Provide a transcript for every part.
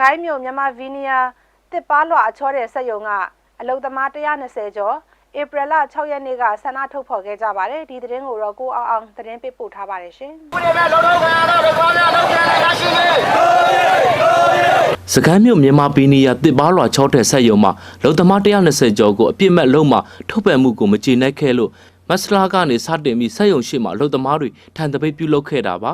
ကိုင်းမြို့မြန်မာဗီနီယာတစ်ပါလွှာအချောတဲ့စက်ယုံကအလုသမား120ကျော်ဧပြီလ6ရက်နေ့ကဆန္ဒထုတ်ဖော်ခဲ့ကြပါတယ်ဒီသတင်းကိုတော့ကိုအောင်အောင်သတင်းပေးပို့ထားပါတယ်ရှင်ဦးတွေပဲလုံးလုံးခံရတော့ဒီကွာများလုံးပြန်ရရှိနေစကိုင်းမြို့မြန်မာပီနီယာတစ်ပါလွာချောတဲ့ဆက်ယုံမှာလုံသမား120ကျော်ကိုအပြစ်မဲ့လုံးမှာထုတ်ပယ်မှုကိုမကျေနပ်ခဲ့လို့မဆလာကနေစတင်ပြီးဆက်ယုံရှိမှလုံသမားတွေထန်တပိတ်ပြုလုပ်ခဲ့တာပါ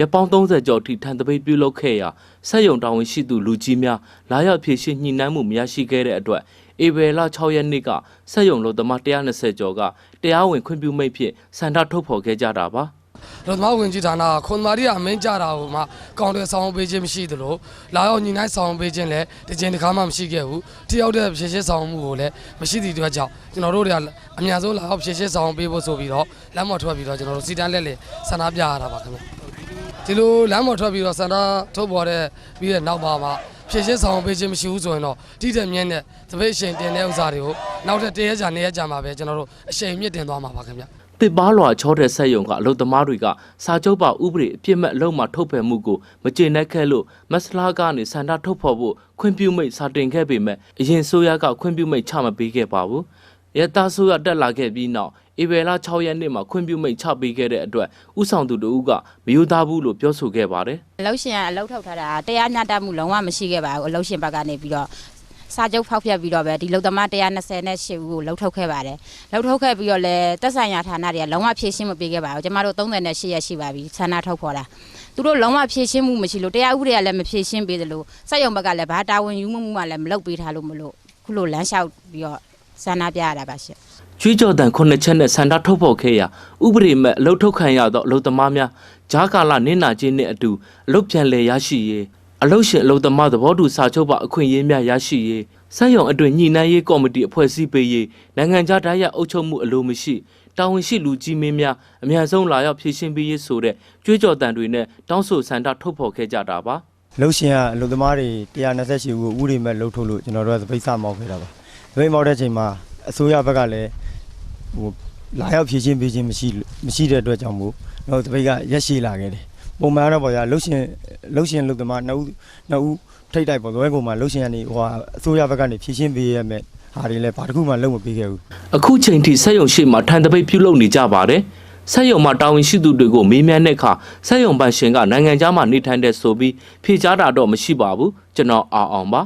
ရပောင်း30ကျော်ထိထန်တပိတ်ပြုလုပ်ခဲ့ရာဆက်ယုံတာဝန်ရှိသူလူကြီးများလာရောက်ဖြည့်ရှင်းညှိနှိုင်းမှုမရရှိခဲ့တဲ့အတွက်ဧပြီလ6ရက်နေ့ကဆက်ယုံလုံသမား120ကျော်ကတရားဝင်ခွင့်ပြုမိတ်ဖြင့်စန္ဒထုတ်ဖော်ခဲ့ကြတာပါလောသမဝင်ကြီးဌာနကခွန်မာရီကအမင်းကြတာဟိုမှကောင်တယ်ဆောင်ပေးခြင်းမရှိသလိုလာရောက်ညီနိုင်ဆောင်ပေးခြင်းလည်းတစ်ချိန်တစ်ခါမှမရှိခဲ့ဘူးတယောက်တည်းဖြည့်ရှင်းဆောင်မှုကိုလည်းမရှိသည့်အတွက်ကြောင့်ကျွန်တော်တို့တွေကအများဆုံးလာရောက်ဖြည့်ရှင်းဆောင်ပေးဖို့ဆိုပြီးတော့လမ်းမော်ထွက်ပြီးတော့ကျွန်တော်တို့စီတန်းလက်လက်ဆန္ဒပြရတာပါခင်ဗျ ဒီလိုလမ်းမော်ထွက်ပြီးတော့ဆန္ဒထုတ်ပေါ်တဲ့ပြီးတဲ့နောက်ပါမှာဖြည့်ရှင်းဆောင်ပေးခြင်းမရှိဘူးဆိုရင်တော့တိတဲ့မြင့်တဲ့သပိတ်အချိန်တင်တဲ့ဥစ္စာတွေကိုနောက်ထပ်တရက်ကြာနှစ်ရက်ကြာမှာပဲကျွန်တော်တို့အချိန်မြင့်တင်သွားမှာပါခင်ဗျတစ်ပါလွာချောတဲ့ဆက်ယုံကအလုသမားတွေကစာချုပ်ပါဥပဒေအပြစ်မဲ့အလုံးမှာထုတ်ဖယ်မှုကိုမကျေနပ်ခဲ့လို့မဆလာကနေစန္ဒထုတ်ဖော်ဖို့ခွင့်ပြုမိတ်စာတင်ခဲ့ပေမဲ့အရင်ဆိုရကခွင့်ပြုမိတ်ချမပေးခဲ့ပါဘူး။ ရတာဆိုရတက်လာခဲ့ပြီးနောက်ဧပြီလ6ရက်နေ့မှာခွင့်ပြုမိတ်ချပေးခဲ့တဲ့အတွက်ဥဆောင်သူတို့ကမယူသားဘူးလို့ပြောဆိုခဲ့ပါတယ်အလုတ်ရှင်ကအလုတ်ထုတ်ထားတာတရားမျှတမှုလုံးဝမရှိခဲ့ပါဘူးအလုတ်ရှင်ဘက်ကနေပြီးတော့စာချုပ်ဖောက်ဖျက်ပြီးတော့ပဲဒီလုံသမား128ဦးကိုလှုပ်ထုတ်ခဲ့ပါတယ်လှုပ်ထုတ်ခဲ့ပြီးတော့လည်းတက်ဆိုင်ရာဌာနတွေကလုံးဝဖြည့်ရှင်းမပေးခဲ့ပါဘူးကျမတို့38ရက်ရှိပါပြီဆန္ဒထုတ်ဖော်တာသူတို့လုံးဝဖြည့်ရှင်းမှုမရှိလို့တရားဥပဒေကလည်းမဖြည့်ရှင်းပေးသလိုစက်ရုံဘက်ကလည်းဘာတာဝန်ယူမှုမှလည်းမလုပ်ပေးထားလို့မလို့ခုလိုလမ်းလျှောက်ပြီးတော့ ဆန္ဒပြရတာပါရှင့်။ကျွေးကြော်တန်ခုနှစ်ချက်နဲ့စန္ဒထုတ်ဖော်ခဲ့ရာဥပဒေမဲ့အလုထုတ်ခံရသောအလုသမားများဂျားကာလနင်းနာခြင်းနဲ့အတူအလုပြန်လည်ရရှိရေးအလုရှင်အလုသမားသဘောတူစာချုပ်ပါအခွင့်အရေးများရရှိရေးစက်ရုံအတွင်ညှိနှိုင်းရေးကော်မတီအဖွဲ့အစည်းပေးရေးနိုင်ငံခြားဓာတ်ရိုက်အုပ်ချုပ်မှုအလိုမရှိတာဝန်ရှိလူကြီးမင်းများအများဆုံးလာရောက်ဖြည့်ရှင်းပေးရေးဆိုတဲ့ကြွေးကြော်တန်တွေနဲ့တောင်းဆိုစန္ဒထုတ်ဖော်ခဲ့ကြတာပါလှုပ်ရှင်ကအလုပ်သမားတွေ128ဦးကိုဥရိမဲ့လှုပ်ထုတ်လို့ကျွန်တော်တို့ကသပိတ်စမောက်ခဲ့တာပါ သပိတ်မောက်တဲ့အချိန်မှာအစိုးရဘက်ကလည်းဟိုလာရောက်ဖြည့်ချင်းပေးခြင်းမရှိမရှိတဲ့အတွက်ကြောင့်မို့တော့သပိတ်ကရက်ရှိလာခဲ့တယ်ပုံမှန်တော့ပေါ့ဗျာလှုပ်ရှင်လှုပ်ရှင်လုပ်သမားနှစ်ဦးနှစ်ဦးထိတ်တိုက်ပေါ့လွဲကုန်မှာလှုပ်ရှင်ကနေဟိုဟာအစိုးရဘက်ကနေဖြည့်ချင်းပေးရမယ်ဟာတွေလည်းဘာတစ်ခုမှလုံးမပေးခဲ့ဘူးအခုချိန်ထိဆက်ယုံရှိမှထန်တပိတ်ပြုလုပ်နေကြပါတယ်ဆက်ယုံမှာတာဝန်ရှိသူတွေကိုမေးမြန်းတဲ့အခါဆက်ယုံပန်ရှင်ကနိုင်ငံခြားမှာနေထိုင်တဲ့ဆိုပြီးဖြေကြားတာတော့မရှိပါဘူးကျွန်တော်အောင်အောင်ပါ